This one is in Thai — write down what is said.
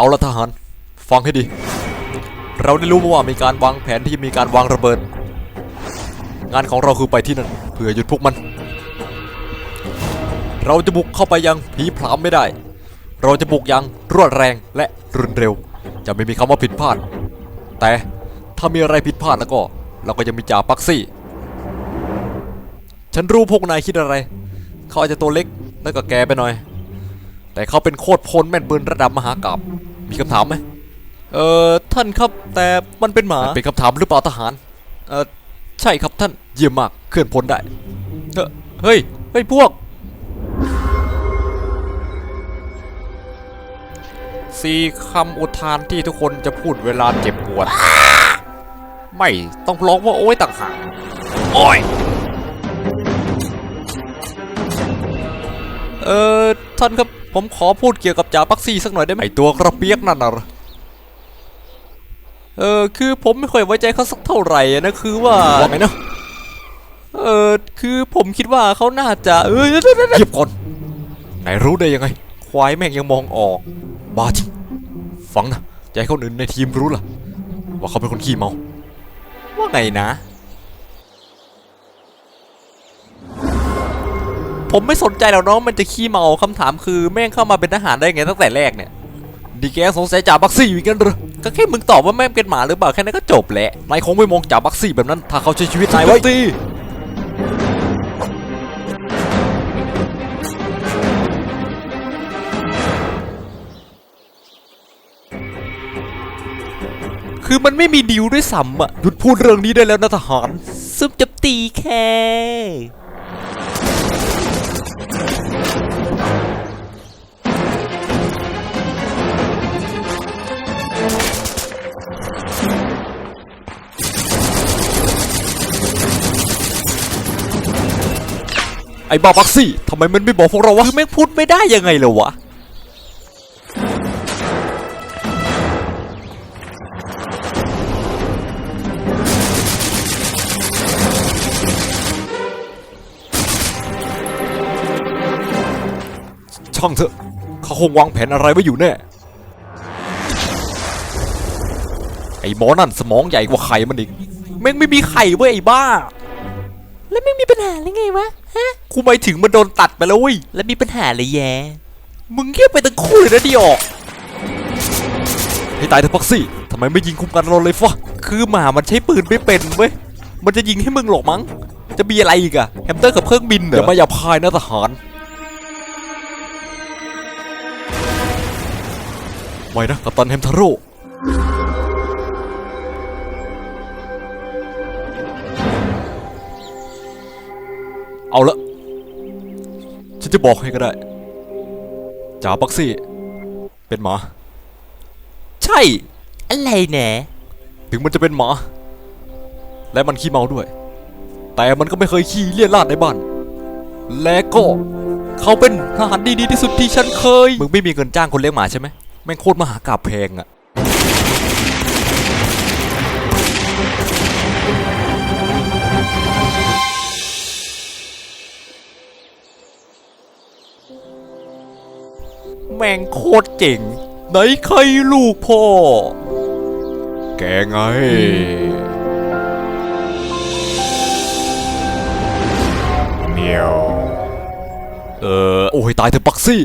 เอาละทหาร ฟังให้ดี เราได้รู้มาว่ามีการวางแผนที่มีการวางระเบิด งานของเราคือไปที่นั่นเพื่อหยุดพวกมัน เราจะบุกเข้าไปยังผีพรามไม่ได้ เราจะบุกยังรวดแรงและรุนเร็ว จะไม่มีคำว่าผิดพลาด แต่ถ้ามีอะไรผิดพลาดแล้วก็ เราก็จะมีจ่าปักซี่ ฉันรู้พวกนายคิดอะไร เขาอาจจะตัวเล็กแล้วก็แกไปหน่อย แต่เขาเป็นโคตรพลแม่นปืนระดับมหากราบ มีคำถามไหมเออท่านครับแต่มันเป็นหมาเป็นคำถามหรือเปล่าทหารเออใช่ครับท่านเยี่ยมมากเคลื่อนพลได้เฮ้เฮ้ยเฮ้ยพวกสี่คำอุทานที่ทุกคนจะพูดเวลาเจ็บปวด ไม่ต้องร้องว่าโอ้ยต่างหากโอ้ยเออท่านครับ ผมขอพูดเกี่ยวกับจ่าปักซี่สักหน่อยได้ไหมไอตัวกระเปียกนั่นน่ะเหรอเออคือผมไม่ค่อยไว้ใจเขาสักเท่าไหร่อะนะคือว่าว่าไงนะเออคือผมคิดว่าเขาน่าจะเออเงียบก่อนไหนรู้ได้ยังไง ควายแม่งยังมองออกบ้าจริงฟังนะใจเขาอื่นในทีมรู้ล่ะ ว่าเขาเป็นคนขี้เมา ว่าไงนะ ผมไม่สนใจหรอกน้องมันจะขี้เมาคำถามคือแม่งเข้ามาเป็นทหารได้ไงตั้งแต่แรกเนี่ยดีแกสงสัยจ่าบักซี่อยู่กันเหรอก็แค่มึงตอบว่าแม่งเป็นหมาหรือเปล่าแค่นั้นก็จบแหละนายคงไม่มองจ่าบักซี่แบบนั้นถ้าเขาใช้ชีวิตนายไว้ตีคือมันไม่มีดิวด้วยซ้ำอะ หยุดพูดเรื่องนี้ได้แล้วนะทหาร ซึมจะตีแค่ ไอ้บ้าบักซี่ทำไมมันไม่บอกพวกเราวะคือแม่งพูดไม่ได้ยังไงเลยวะช่างเถอะเขาคงวางแผนอะไรไว้อยู่แน่ ไอ้หมอนั่นสมองใหญ่กว่าไข่มันอีกแม่งไม่มีไข่เว้ยไอ้บ้า แล้วไม่มีปัญหาหรือไงวะฮะกูหมายถึงมันโดนตัดไปแล้วเว้ยแล้วมีปัญหาเลยแย่มึงเงียบไปตั้งคู่เลยนะดิออกให้ตายเถอะพักซี่ทำไมไม่ยิงคุมกันเราเลยฟะคือหมามันใช้ปืนไม่เป็นเว้ยมันจะยิงให้มึงหรอกมั้ง จะมีอะไรอีกอะแฮมสเตอร์กับเครื่องบินเหรออย่ามาหยาบคายนะทหารไม่นะกัปตันแฮมทาโร่ เอาละ ฉันจะบอกให้ก็ได้จ่าบักซี่ เป็นหมา ใช่ อะไรแหนถึงมันจะเป็นหมา และมันขี้เมาด้วย แต่มันก็ไม่เคยขี้เลี่ยนลาดในบ้าน และก็เขาเป็นทหารดีๆที่สุดที่ฉันเคย มึงไม่มีเงินจ้างคนเลี้ยงหมาใช่ไหมแม่งโคตรมหากาบแพงอะ แม่งโคตรเจ๋งไหนใครลูกพ่อ แกไงเมียว เออ โอ้ยตายเถอะปักซี่